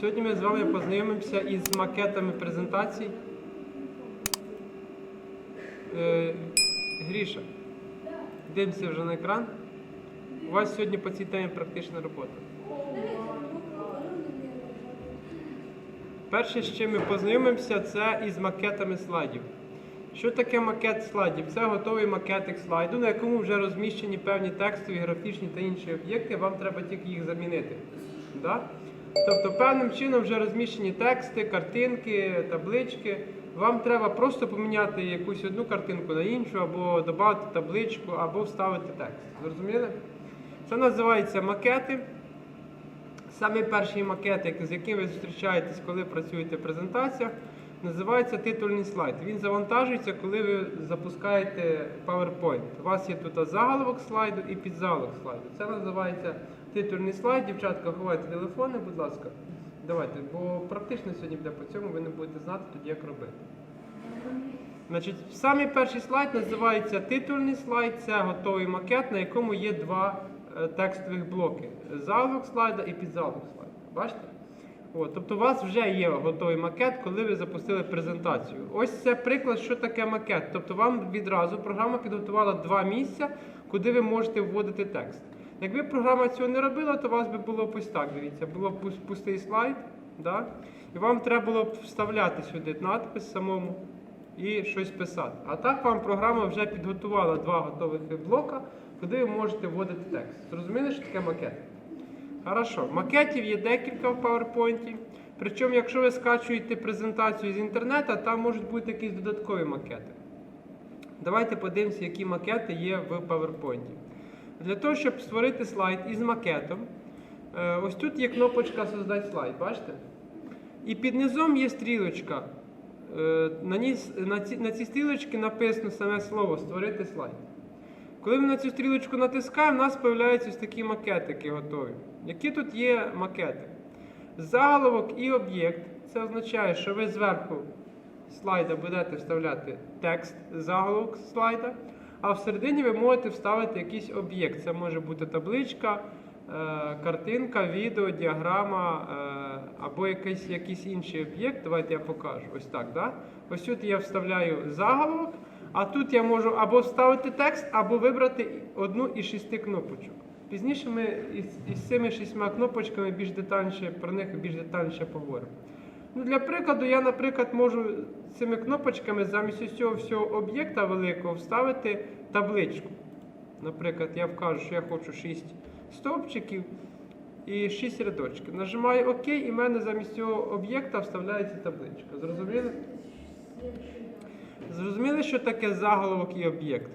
Сьогодні ми з вами познайомимося із макетами презентацій. Е, Гріша, дивимося вже на екран. У вас сьогодні по цій темі практична робота. Перше, з чим ми познайомимося, це із макетами слайдів. Що таке макет слайдів? Це готовий макетик слайду, на якому вже розміщені певні текстові, графічні та інші об'єкти, вам треба тільки їх замінити. Да? Тобто певним чином вже розміщені тексти, картинки, таблички. Вам треба просто поміняти якусь одну картинку на іншу, або додати табличку, або вставити текст. Зрозуміли? Це називається макети. Саме перший макет, з яким ви зустрічаєтесь, коли працюєте в презентаціях, називається титульний слайд. Він завантажується, коли ви запускаєте PowerPoint. У вас є тут заголовок слайду і підзаголовок слайду. Це називається титульний слайд. Дівчатка, ховайте телефони, будь ласка. Давайте, бо практично сьогодні буде по цьому, ви не будете знати тоді, як робити. Значить, самий перший слайд називається титульний слайд. Це готовий макет, на якому є два е, текстових блоки: заголовок слайда і підзаголовок слайда. Бачите? От, тобто у вас вже є готовий макет, коли ви запустили презентацію. Ось це приклад, що таке макет. Тобто вам відразу програма підготувала два місця, куди ви можете вводити текст. Якби програма цього не робила, то у вас би було б ось так. Дивіться, було б пустий слайд, да? і вам треба було б вставляти сюди надпис самому і щось писати. А так вам програма вже підготувала два готових блока, куди ви можете вводити текст. Зрозуміли, що таке макет? Хорошо. Макетів є декілька в PowerPoint. Причому, якщо ви скачуєте презентацію з інтернету, там можуть бути якісь додаткові макети. Давайте подивимося, які макети є в PowerPoint. Для того, щоб створити слайд із макетом, е, ось тут є кнопочка Создати слайд, бачите? І під низом є стрілочка. Е, На, цій стрілочці написано саме слово Створити слайд. Коли ми на цю стрілочку натискаємо, у нас з'являються ось такі макетики готові. Які тут є макети? Заголовок і об'єкт. Це означає, що ви зверху слайда будете вставляти текст, заголовок слайда, а всередині ви можете вставити якийсь об'єкт. Це може бути табличка, е, картинка, відео, діаграма е, або якийсь, якийсь інший об'єкт. Давайте я покажу. Ось так. Да? Ось тут я вставляю заголовок, а тут я можу або вставити текст, або вибрати одну із шести кнопочок. Пізніше ми із, із цими шістьма кнопочками більш детальніше про них більш детальніше поговоримо. Ну, для прикладу, я, наприклад, можу цими кнопочками замість цього всього об'єкта великого вставити табличку. Наприклад, я вкажу, що я хочу 6 стовпчиків і 6 рядочків. Нажимаю ОК, і в мене замість цього об'єкта вставляється табличка. Зрозуміли? Зрозуміли, що таке заголовок і об'єкт?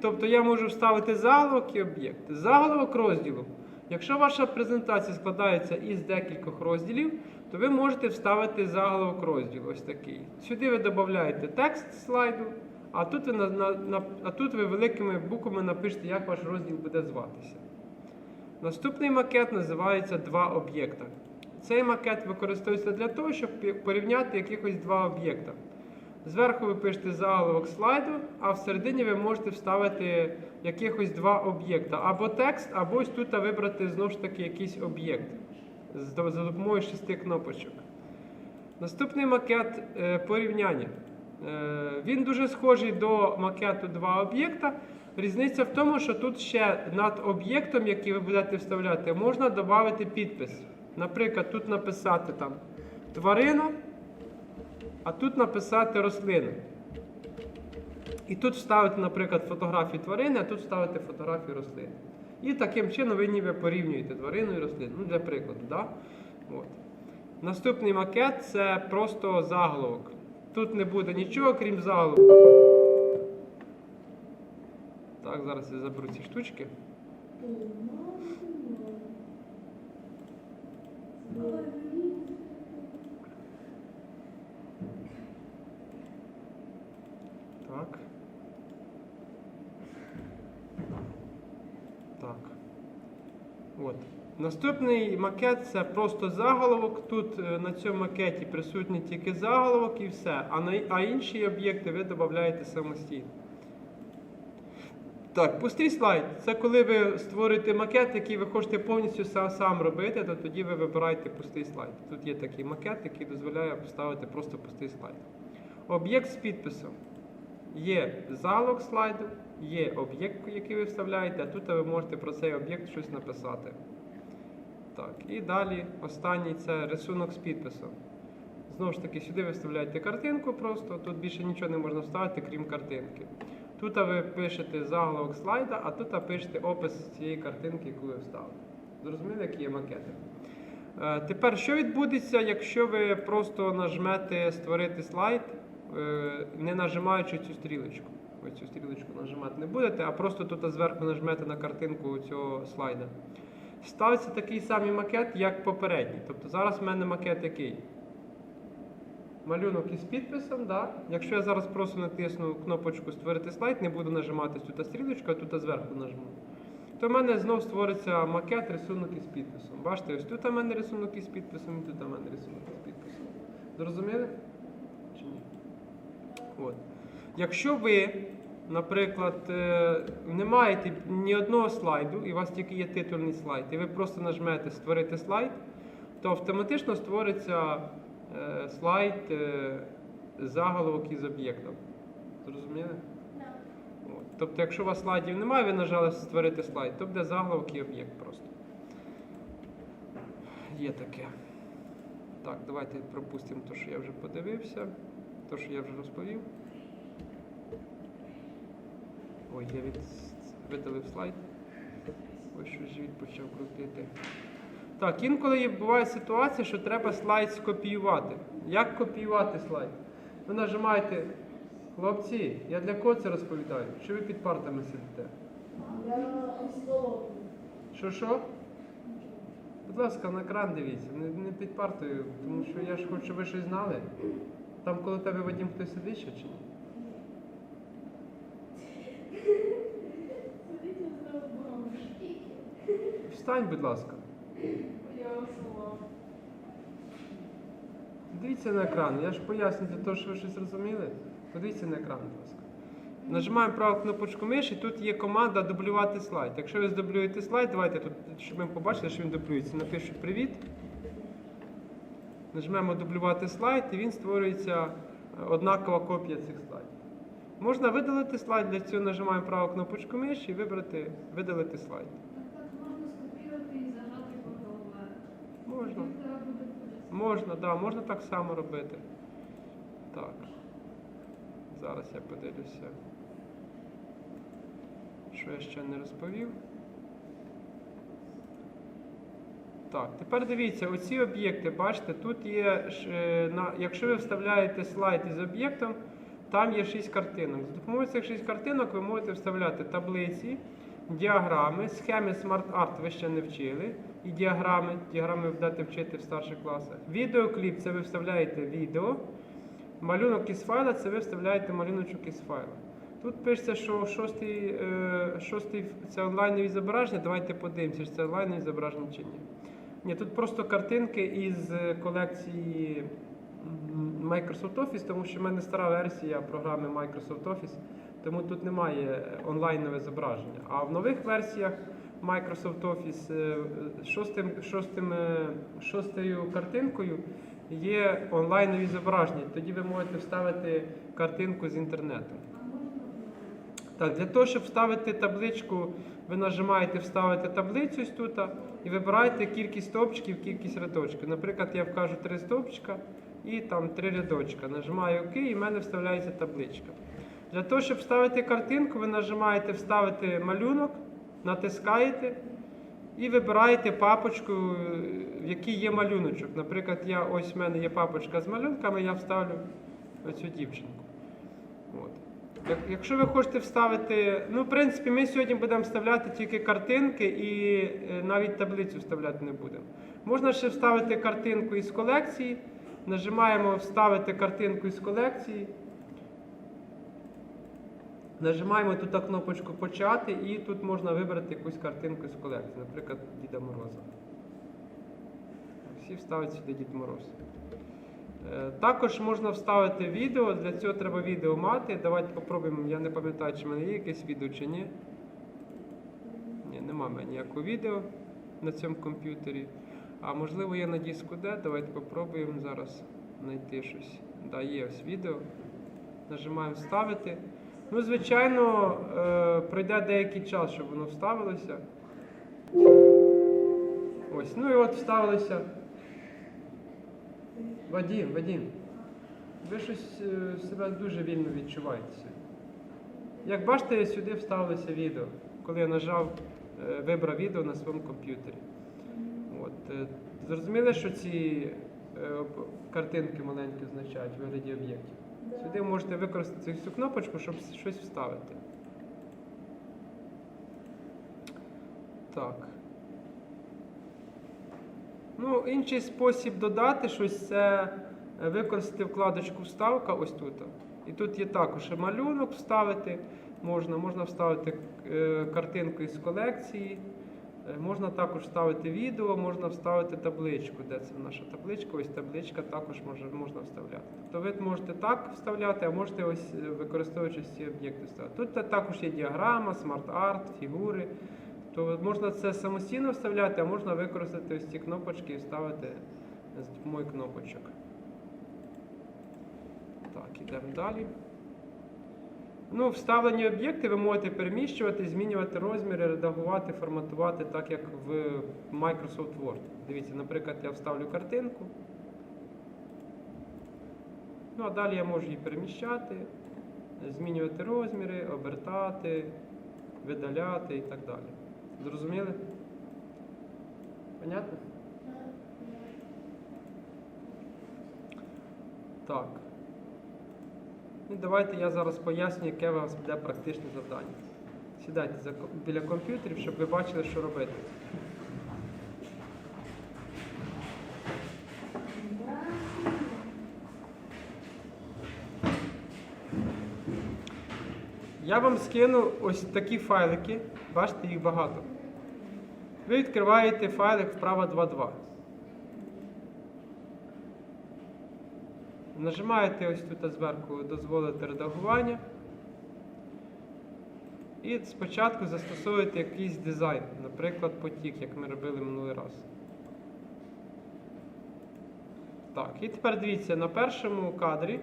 Тобто я можу вставити заголовок і об'єкт. Заголовок розділу. Якщо ваша презентація складається із декількох розділів, то ви можете вставити заголовок розділу. Ось такий. Сюди ви додаєте текст слайду, а тут ви, на, на, а тут ви великими буквами напишете, як ваш розділ буде зватися. Наступний макет називається два об'єкта. Цей макет використовується для того, щоб порівняти якихось два об'єкта. Зверху ви пишете заголовок слайду, а всередині ви можете вставити якихось два об'єкта. Або текст, або ось тут вибрати знову ж таки якийсь об'єкт за допомогою шести кнопочок. Наступний макет е, порівняння. Е, Він дуже схожий до макету два об'єкта. Різниця в тому, що тут ще над об'єктом, який ви будете вставляти, можна додати підпис. Наприклад, тут написати там тварина, а тут написати рослина. І тут вставити, наприклад, фотографію тварини, а тут вставити фотографію рослини. І таким чином ви ніби порівнюєте тварину і рослину. Ну, для прикладу, да? От. Наступний макет це просто заголовок. Тут не буде нічого, крім заголовку. Так, зараз я заберу ці штучки. Так. Так. От. Наступний макет це просто заголовок. Тут е, на цьому макеті присутній тільки заголовок і все. А, на, а інші об'єкти ви додаєте самостійно. Так, пустий слайд. Це коли ви створюєте макет, який ви хочете повністю са- сам робити, то тоді ви вибираєте пустий слайд. Тут є такий макет, який дозволяє поставити просто пустий слайд. Об'єкт з підписом. Є залог слайду, є об'єкт, який ви вставляєте, а тут ви можете про цей об'єкт щось написати. Так, і далі останній це рисунок з підписом. Знову ж таки, сюди ви вставляєте картинку просто, тут більше нічого не можна вставити, крім картинки. Тут ви пишете заголовок слайда, а тут пишете опис цієї картинки, яку ви вставили. Зрозуміли, які є макети? Е, Тепер, що відбудеться, якщо ви просто нажмете створити слайд, е, не нажимаючи цю стрілочку? Ви цю стрілочку нажимати не будете, а просто тут зверху нажмете на картинку цього слайда. Ставиться такий самий макет, як попередній. Тобто зараз в мене макет який? Малюнок із підписом, да? Якщо я зараз просто натисну кнопочку Створити слайд, не буду нажимати тут стрілочку, а тут зверху нажму. То в мене знов створиться макет рисунок із підписом. Бачите, ось тут у мене рисунок із підписом, і тут у мене рисунок із підписом. Зрозуміли? Чи ні? От. Якщо ви, наприклад, е, не маєте ні одного слайду, і у вас тільки є титульний слайд, і ви просто нажмете Створити слайд, то автоматично створиться е, слайд е, заголовок із об'єктом. Зрозуміли? От. Тобто, якщо у вас слайдів немає, ви нажали створити слайд, то буде заголовок і об'єкт просто. Є таке. Так, давайте пропустимо те, що я вже подивився, те, що я вже розповів. Ой, я від... видалив слайд. Ой, щось живіт почав крутити. Так, інколи буває ситуація, що треба слайд скопіювати. Як копіювати слайд? Ви нажимаєте, хлопці, я для кого це розповідаю? Що ви під партами сидите? Що що? Будь ласка, на екран дивіться, не, не під партою, тому що я ж хочу, щоб ви щось знали. Там коло тебе Вадим хтось сидить ще чи ні? Встань, будь ласка. Дивіться на екран. Я ж поясню для того, що ви щось розуміли. Подивіться на екран, будь ласка. Нажимаємо праву кнопочку миші, тут є команда дублювати слайд. Якщо ви здублюєте слайд, давайте тут, щоб ми побачили, що він дублюється. Напишу привіт. Нажмемо дублювати слайд і він створюється е, однакова копія цих слайдів. Можна видалити слайд, для цього нажимаємо праву кнопочку миші і вибрати видалити слайд. Можна, да, можна так само робити. Так. Зараз я подивлюся. Що я ще не розповів. Так, тепер дивіться, оці об'єкти, бачите, тут є, якщо ви вставляєте слайд із об'єктом, там є 6 картинок. За допомогою цих 6 картинок ви можете вставляти таблиці, діаграми, схеми Art ви ще не вчили. І діаграми, діаграми ви будете вчити в старших класах. Відеокліп це ви вставляєте відео. Малюнок із файла це ви вставляєте малюночок із файла. Тут пишеться, що шостий, е, шостий це онлайнові зображення. Давайте подивимося, чи це онлайнові зображення чи ні. Ні, тут просто картинки із е, колекції Microsoft Office, тому що в мене стара версія програми Microsoft Office, тому тут немає онлайнове зображення. А в нових версіях Microsoft Office е, шостим, шостим, е, шостою картинкою є онлайнові зображення. Тоді ви можете вставити картинку з інтернету. Так, для того, щоб вставити табличку, ви нажимаєте вставити таблицю ось тут і вибираєте кількість стовпчиків, кількість рядочків. Наприклад, я вкажу три стовпчика і там три рядочка. Нажимаю ОК і в мене вставляється табличка. Для того, щоб вставити картинку, ви нажимаєте вставити малюнок, натискаєте і вибираєте папочку, в якій є малюночок. Наприклад, я, ось в мене є папочка з малюнками, я вставлю оцю дівчинку. От. Якщо ви хочете вставити, ну, в принципі, ми сьогодні будемо вставляти тільки картинки і е, навіть таблицю вставляти не будемо. Можна ще вставити картинку із колекції. Нажимаємо Вставити картинку із колекції. Нажимаємо тут кнопочку Почати і тут можна вибрати якусь картинку з колекції, наприклад, Діда Мороза. Всі вставить сюди Дід Мороз. Е, Також можна вставити відео, для цього треба відео мати. Давайте попробуємо, я не пам'ятаю, чи в мене є якесь відео чи ні. Ні, нема мене ніякого відео на цьому комп'ютері. А можливо є на диску D. Давайте попробуємо зараз знайти щось. Да, є ось відео. Нажимаємо вставити. Ну, звичайно, е, пройде деякий час, щоб воно вставилося. Ось, ну і от вставилося. Вадім, Вадім. Ви щось е, себе дуже вільно відчуваєте. Як бачите, сюди вставилося відео, коли я нажав, е, вибрав відео на своєму комп'ютері. От, зрозуміли, що ці картинки маленькі означають в вигляді об'єктів? Сюди можете використати цю кнопочку, щоб щось вставити. Так. Ну, інший спосіб додати щось це е, використати вкладочку Вставка ось тут. І тут є також малюнок вставити. Можна, можна вставити е, картинку із колекції. Е, Можна також вставити відео, можна вставити табличку. Де це наша табличка? Ось табличка також може, можна вставляти. Тобто ви можете так вставляти, а можете ось е, використовуючи ці об'єкти вставити. Тут також є діаграма, смарт-арт, фігури. То можна це самостійно вставляти, а можна використати ось ці кнопочки і вставити з допомогою кнопочок. Так, ідемо далі. Ну, вставлені об'єкти ви можете переміщувати, змінювати розміри, редагувати, форматувати, так як в Microsoft Word. Дивіться, наприклад, я вставлю картинку. Ну, а далі я можу її переміщати, змінювати розміри, обертати, видаляти і так далі. Зрозуміли? Понятно? Так. І давайте я зараз поясню, яке у вас буде практичне завдання. Сідайте біля комп'ютерів, щоб ви бачили, що робити. Я вам скину ось такі файлики, бачите, їх багато. Ви відкриваєте файлик вправо 2.2. Нажимаєте ось тут зверху дозволити редагування. І спочатку застосовуєте якийсь дизайн, наприклад, потік, як ми робили минулий раз. Так, і тепер дивіться, на першому кадрі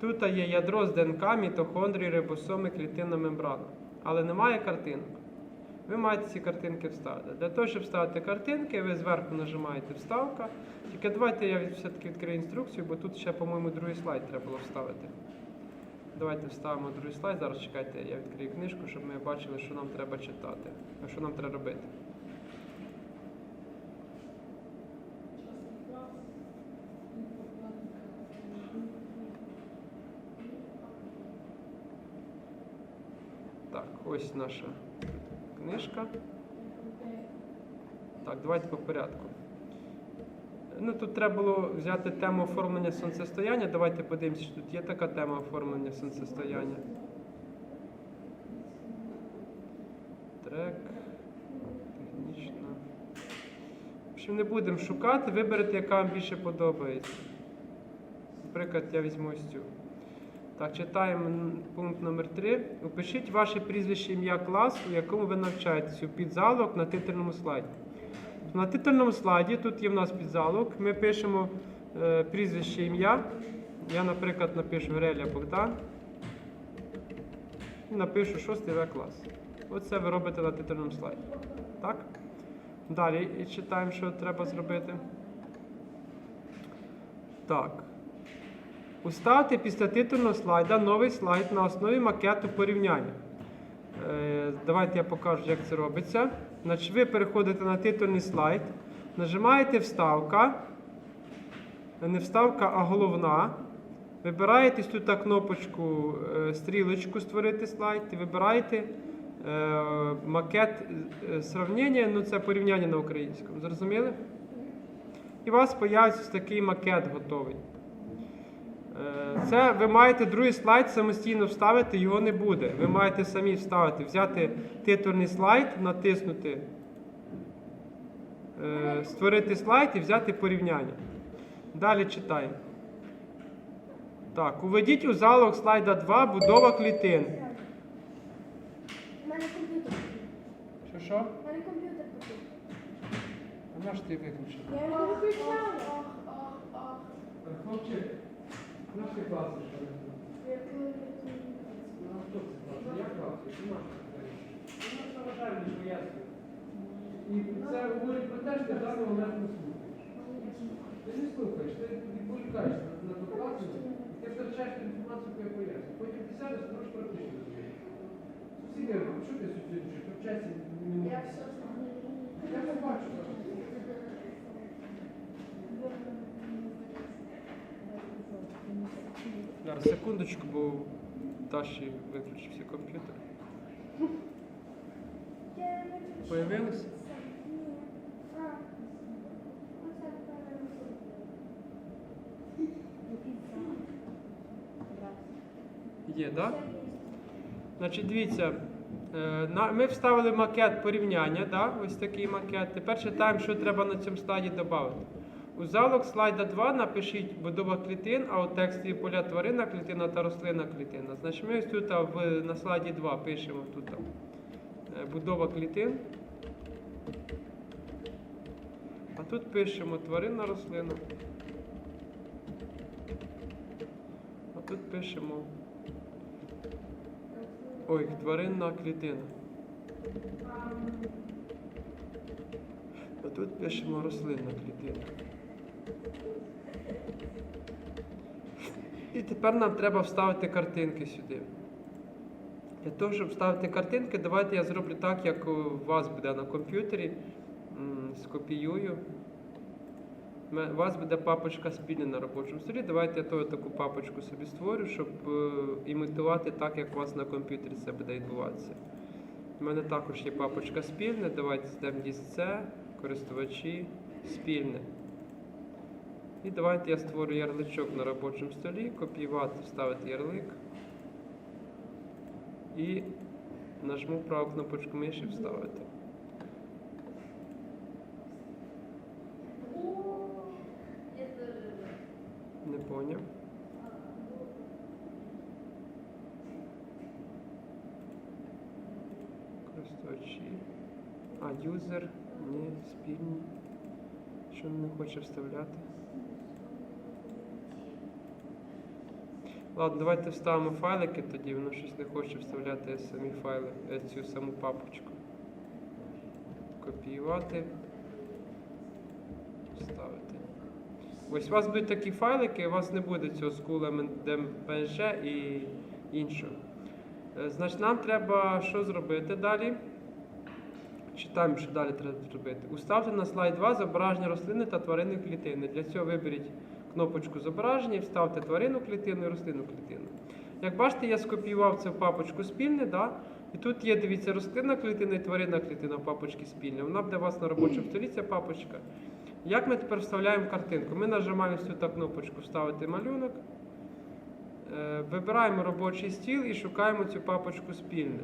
тут є ядро з ДНК, мітохондрії, рибосоми, клітинна мембрана. Але немає картинок. Ви маєте ці картинки вставити. Для того, щоб вставити картинки, ви зверху нажимаєте вставка. Тільки давайте я все-таки відкрию інструкцію, бо тут ще, по-моєму, другий слайд треба було вставити. Давайте вставимо другий слайд. Зараз чекайте, я відкрию книжку, щоб ми бачили, що нам треба читати, що нам треба робити. Так, ось наша книжка. Так, давайте по порядку. Ну, тут треба було взяти тему оформлення сонцестояння. Давайте подивимося, що тут є така тема оформлення сонцестояння. Трек. Технічна. Общем, не будемо шукати, виберете, яка вам більше подобається. Наприклад, я візьму ось цю. Так, читаємо пункт номер 3. Опишіть ваше прізвище ім'я класу, у якому ви навчаєтеся у підзалог на титульному слайді. На титульному слайді тут є в нас підзалог. Ми пишемо е, прізвище ім'я. Я, наприклад, напишу Греля Богдан. І напишу 6 В клас. Оце ви робите на титульному слайді. Так? Далі і читаємо, що треба зробити. Так. Уставте після титульного слайда новий слайд на основі макету порівняння. Е, Давайте я покажу, як це робиться. Значить, ви переходите на титульний слайд, нажимаєте вставка, не вставка, а головна. Вибираєте тут кнопочку е, стрілочку створити слайд, і вибираєте е, макет сравнення, ну це порівняння на українському. Зрозуміли? І у вас появиться такий макет готовий. Е, Це ви маєте другий слайд самостійно вставити, його не буде. Ви маєте самі вставити, взяти титульний слайд, натиснути, е, створити слайд і взяти порівняння. Далі читаємо. Так, уведіть у залог слайда 2 будова клітин. У мене комп'ютер. Що що? У мене комп'ютер потік. А наш ти виключив? Я його не виключала. Хлопчик, наш ти класиш, що не Ну, а хто це класить? Я класую, ти наш Ну, нас заважає, не пояснює. І це говорить про те, що ти момент не слухаєш. Ти не слухаєш, ти відволікаєшся на, докласення, і ти втрачаєш інформацію, яку я поясню. Потім ти сядеш, можеш практично розуміти. Сусіди, що ти сусіди, що в часі не Я можеш? все. Я це бачу зараз. Секундочку, бо Даші виключився комп'ютер. Появилось? Є, так? Да? Значить, дивіться, е, ми вставили макет порівняння, да? ось такий макет. Тепер читаємо, що треба на цьому слайді додати. У залог слайда 2 напишіть будова клітин, а у тексті поля тварина клітина та рослина клітина. Значить, ми ось тут в, на слайді 2 пишемо тут е, будова клітин. А тут пишемо тваринна рослина. А тут пишемо Ой, тваринна клітина. А тут пишемо рослинна клітина. І тепер нам треба вставити картинки сюди. Для того, щоб вставити картинки, давайте я зроблю так, як у вас буде на комп'ютері. Скопіюю. У вас буде папочка спільна на робочому столі. Давайте я тою таку папочку собі створю, щоб е, імітувати так, як у вас на комп'ютері це буде відбуватися. У мене також є папочка спільне. Давайте здемо C, користувачі, спільне. І давайте я створю ярличок на робочому столі, копіювати, вставити ярлик. І нажму праву кнопочку миші вставити. Не поняв. Користувачі. А, юзер. Ні, спільні. Що він не хоче вставляти? Ладно, давайте вставимо файлики тоді, воно щось не хоче вставляти самі файли, е, цю саму папочку. Копіювати. Вставити. Ось у вас будуть такі файлики, у вас не буде цього school MPNG і іншого. Е, Значить, нам треба що зробити далі? Читаємо, що далі треба зробити. Уставте на слайд 2 зображення рослини та тваринної клітини. Для цього виберіть кнопочку зображення і вставте тваринну клітину і рослинну клітину. Як бачите, я скопіював цю папочку спільне, да? і тут є, дивіться, рослинна клітина і тваринна клітина в папочці спільне. Вона буде у вас на робочому столі, ця папочка. Як ми тепер вставляємо картинку? Ми нажимаємо та кнопочку Вставити малюнок. Е, Вибираємо робочий стіл і шукаємо цю папочку спільне.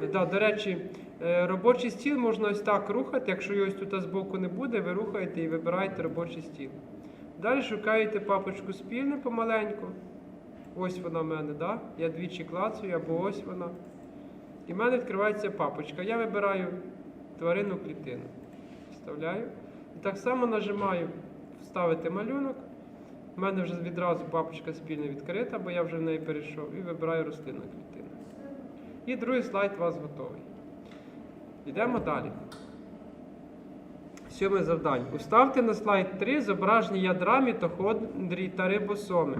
Дота 2. Да, до речі, е, робочий стіл можна ось так рухати. Якщо його ось тут збоку не буде, ви рухаєте і вибираєте робочий стіл. Далі шукаєте папочку спільне помаленьку. Ось вона в мене, да? я двічі клацаю, або ось вона. І в мене відкривається папочка. Я вибираю тваринну клітину. Вставляю. І так само нажимаю Вставити малюнок. У мене вже відразу папочка спільна відкрита, бо я вже в неї перейшов. І вибираю рослинна клітина. І другий слайд у вас готовий. Йдемо далі. Сьоме завдання. Уставте на слайд 3 зображені ядра, мітохондрій та рибосоми.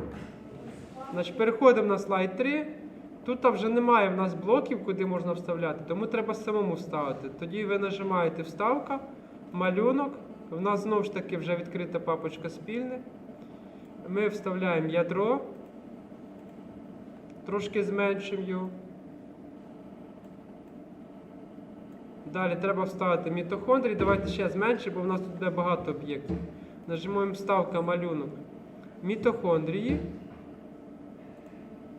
Значить, переходимо на слайд 3. Тут вже немає в нас блоків, куди можна вставляти, тому треба самому вставити. Тоді ви нажимаєте вставка, малюнок. В нас знову ж таки вже відкрита папочка спільне. Ми вставляємо ядро, трошки зменшимо його. Далі треба вставити мітохондрії. Давайте ще зменшимо, бо в нас тут буде багато об'єктів. Нажимаємо вставка малюнок мітохондрії.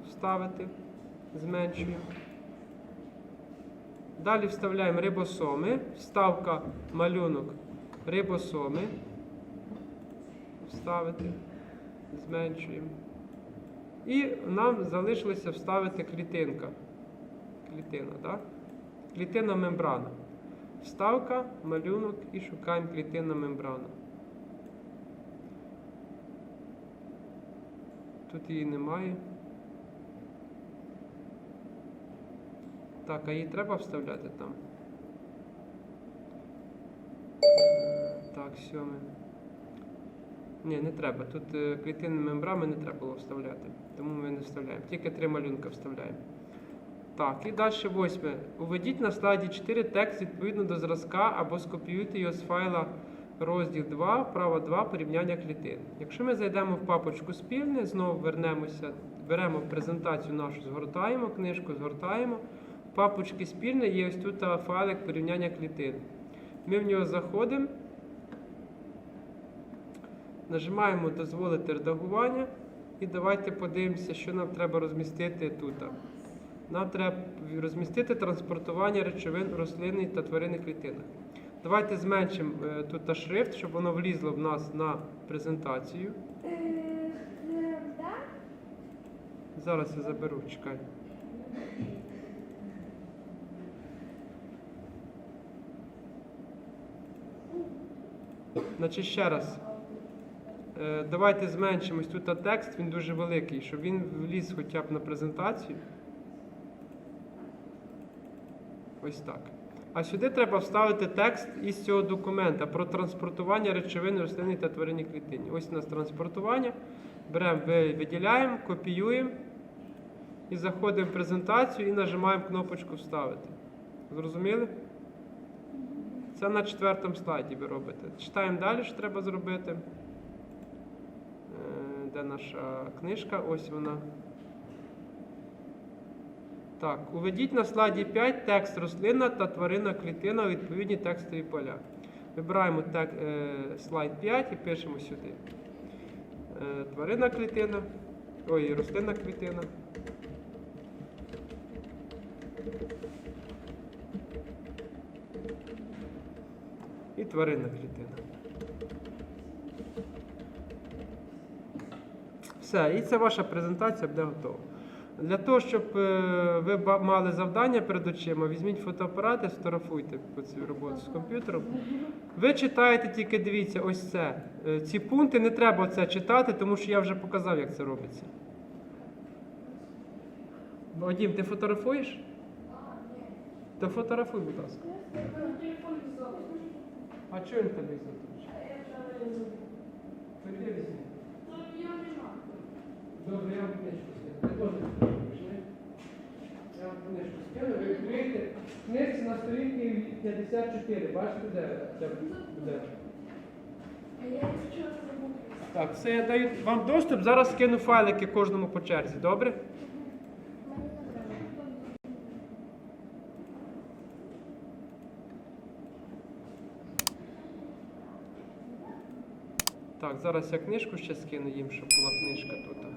Вставити, зменшуємо. Далі вставляємо рибосоми. Вставка малюнок рибосоми. Вставити, зменшуємо. І нам залишилося вставити клітинка. Клітина, так? Клітинна мембрана. Вставка, малюнок і шукаємо клітинна мембрана. Тут її немає. Так, а її треба вставляти там. Так, сьоме. Ні, не треба. Тут е, клітинні мембрани не треба було вставляти. Тому ми не вставляємо. Тільки три малюнка вставляємо. Так, і далі восьме. Уведіть на слайді 4 текст відповідно до зразка або скопіюйте його з файла розділ 2, вправо 2, порівняння клітин. Якщо ми зайдемо в папочку спільне, знову вернемося, беремо презентацію нашу, згортаємо, книжку згортаємо. В папочці спільне є ось тут файлик порівняння клітин. Ми в нього заходимо, нажимаємо дозволити редагування і давайте подивимося, що нам треба розмістити тут. Нам треба розмістити транспортування речовин у рослинних та тваринних клітинах. Давайте зменшимо е, тут та шрифт, щоб воно влізло в нас на презентацію. Е, е? Зараз я заберу, чекай. Значить, ще раз. Давайте зменшимо ось тут текст, він дуже великий, щоб він вліз хоча б на презентацію. Ось так. А сюди треба вставити текст із цього документа про транспортування речовин рослинній та тваринній клітині. Ось у нас транспортування. Беремо, виділяємо, копіюємо і заходимо в презентацію і нажимаємо кнопочку Вставити. Зрозуміли? Це на четвертому слайді ви робите. Читаємо далі, що треба зробити. Е, Де наша книжка? Ось вона. Так, уведіть на слайді 5 текст рослинна та тваринна клітина у відповідні текстові поля. Вибираємо тек, е, слайд 5 і пишемо сюди. Е, тваринна клітина. Ой, рослинна клітина. І тваринна клітина. Все, і це ваша презентація буде готова. Для того, щоб е, ви мали завдання перед очима, візьміть фотоапарат і сфотографуйте цю роботу з комп'ютером. Ви читаєте тільки дивіться, ось це. Е, Ці пункти не треба це читати, тому що я вже показав, як це робиться. Вадим, ти фотографуєш? То фотографуй, будь ласка. А чого він візьме? Передивися. Добре, я вам книжці на сторінці 54. Бачите, де це буде? Так, все, я даю вам доступ. Зараз скину файлики кожному по черзі, добре? Так, зараз я книжку ще скину їм, щоб була книжка тут.